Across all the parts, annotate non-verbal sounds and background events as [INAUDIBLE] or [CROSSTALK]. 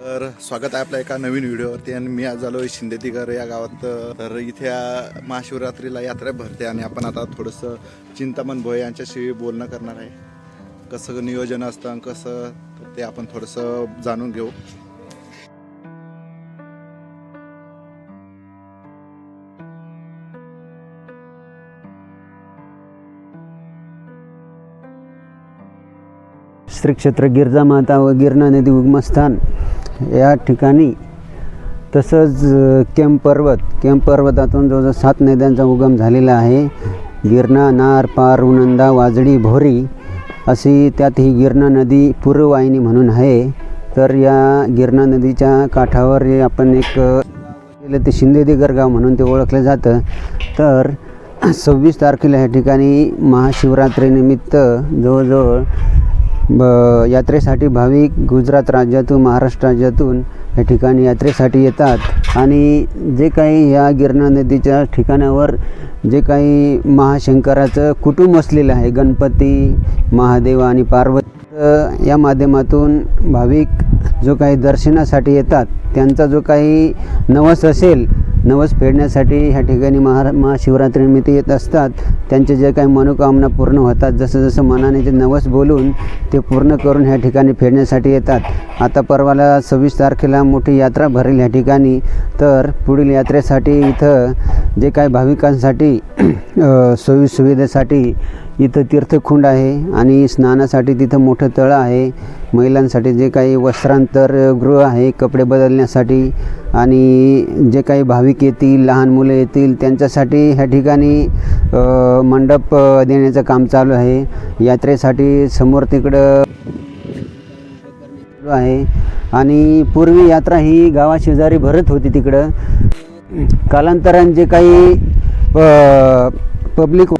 तर स्वागत आहे आपल्या एका नवीन व्हिडिओवरती आणि मी आज आलो शिंदेतीगर या गावात. तर इथे महाशिवरात्रीला यात्रा भरते आणि आपण आता थोडंसं चिंतामण भोये यांच्याशी बोलणं करणार आहे. कसं नियोजन असतं आणि कसं ते आपण थोडंसं जाणून घेऊ. श्री क्षेत्र गिरजामाता व गिरणा नदी उगमस्थान या ठिकाणी तसंच अ, केम पर्वत केम पर्वतातून जवळजवळ सात नद्यांचा उगम झालेला आहे. गिरणा नार पार उनंदा वाजडी भोरी अशी त्यात ही गिरणा नदी पूर्ववाहिनी म्हणून आहे. तर या गिरणा नदीच्या काठावर आपण एक केलं गेलं ते शिंदेदिगर गाव म्हणून ते ओळखलं जातं. तर सव्वीस तारखेला ह्या ठिकाणी महाशिवरात्रीनिमित्त जवळजवळ ब यात्रेसाठी भाविक गुजरात राज्यातून महाराष्ट्र राज्यातून या ठिकाणी यात्रेसाठी येतात. आणि जे काही या गिरणा नदीच्या ठिकाणावर जे काही महाशंकराचं कुटुंब असलेलं आहे गणपती महादेव आणि पार्वती या माध्यमातून भाविक जो काही दर्शनासाठी येतात त्यांचा जो काही नवस असेल नवस फेडण्यासाठी ह्या ठिकाणी महा महाशिवरात्रीनिमित्त येत असतात. त्यांचे जे काही मनोकामना पूर्ण होतात जसं जसं मनाने जे नवस बोलून ते पूर्ण करून ह्या ठिकाणी फेडण्यासाठी येतात. आता परवाला सव्वीस तारखेला मोठी यात्रा भरेल ह्या ठिकाणी. तर पुढील यात्रेसाठी इथं जे काही भाविकांसाठी सोयीसुविधेसाठी सोयी सुविधेसाठी इथं तीर्थकुंड आहे आणि स्नानासाठी तिथं मोठं तळ आहे. महिलांसाठी जे काही वस्त्रांतर गृह आहे कपडे बदलण्यासाठी आणि जे काही भाविक येतील लहान मुलं येतील त्यांच्यासाठी ह्या ठिकाणी मंडप देण्याचं काम चालू आहे. यात्रेसाठी समोर तिकडं चालू आहे. आणि पूर्वी यात्रा ही गावाशेजारी भरत होती तिकडं. कालांतराने जे काही पब्लिक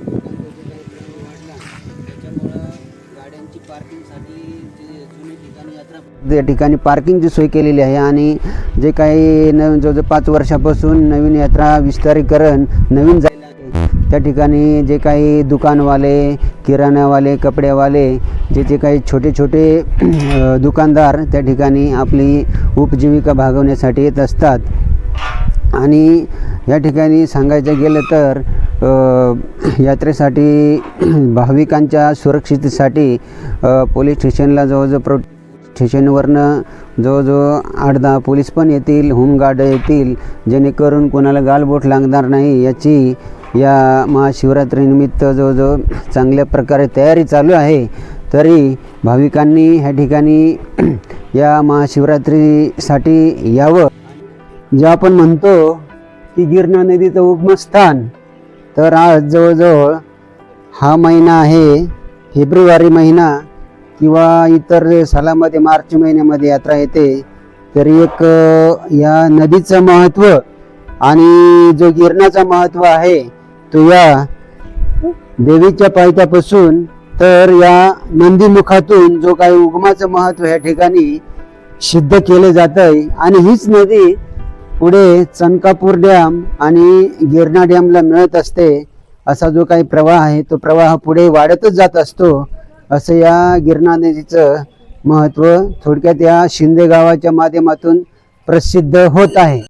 त्या ठिकाणी पार्किंगची सोय केलेली आहे आणि जे काही नवीन जवळजवळ पाच वर्षापासून नवीन यात्रा विस्तारीकरण नवीन झालेलं आहे त्या ठिकाणी जे काही दुकानवाले किराणावाले कपड्यावाले जे जे काही छोटे छोटे दुकानदार त्या ठिकाणी आपली उपजीविका भागवण्यासाठी येत असतात. आणि या ठिकाणी सांगायचं गेलं तर यात्रेसाठी भाविकांच्या सुरक्षितेसाठी पोलीस स्टेशनला जवळजवळ प्रो स्टेशनवरनं जवळजवळ आठ दहा पोलीस पण येतील होमगार्ड येतील जेणेकरून कोणाला गालबोट लागणार नाही याची या महाशिवरात्रीनिमित्त जवळजवळ चांगल्या प्रकारे तयारी चालू आहे. तरी भाविकांनी ह्या ठिकाणी [CLEARS THROAT] या महाशिवरात्रीसाठी यावं. जे आपण म्हणतो की गिरणा नदीचं उगमस्थान तर आज जवळजवळ हा महिना आहे फेब्रुवारी महिना किंवा इतर सालामध्ये मार्च महिन्यामध्ये यात्रा येते तरी एक या नदीचं महत्त्व आणि जो गिरणाचा महत्त्व आहे तो या देवीच्या पायथ्यापासून तर या नंदीमुखातून जो काही उगमाचं महत्त्व या ठिकाणी सिद्ध केले जात आहे आणि हीच नदी पुढे चनकापूर डॅम आणि गिरणा डॅमला मिळत असते असा जो काही प्रवाह आहे तो प्रवाह पुढे वाढतच जात असतो. असं या गिरणा नदीचं महत्त्व थोडक्यात या शिंदे गावाच्या माध्यमातून प्रसिद्ध होत आहे.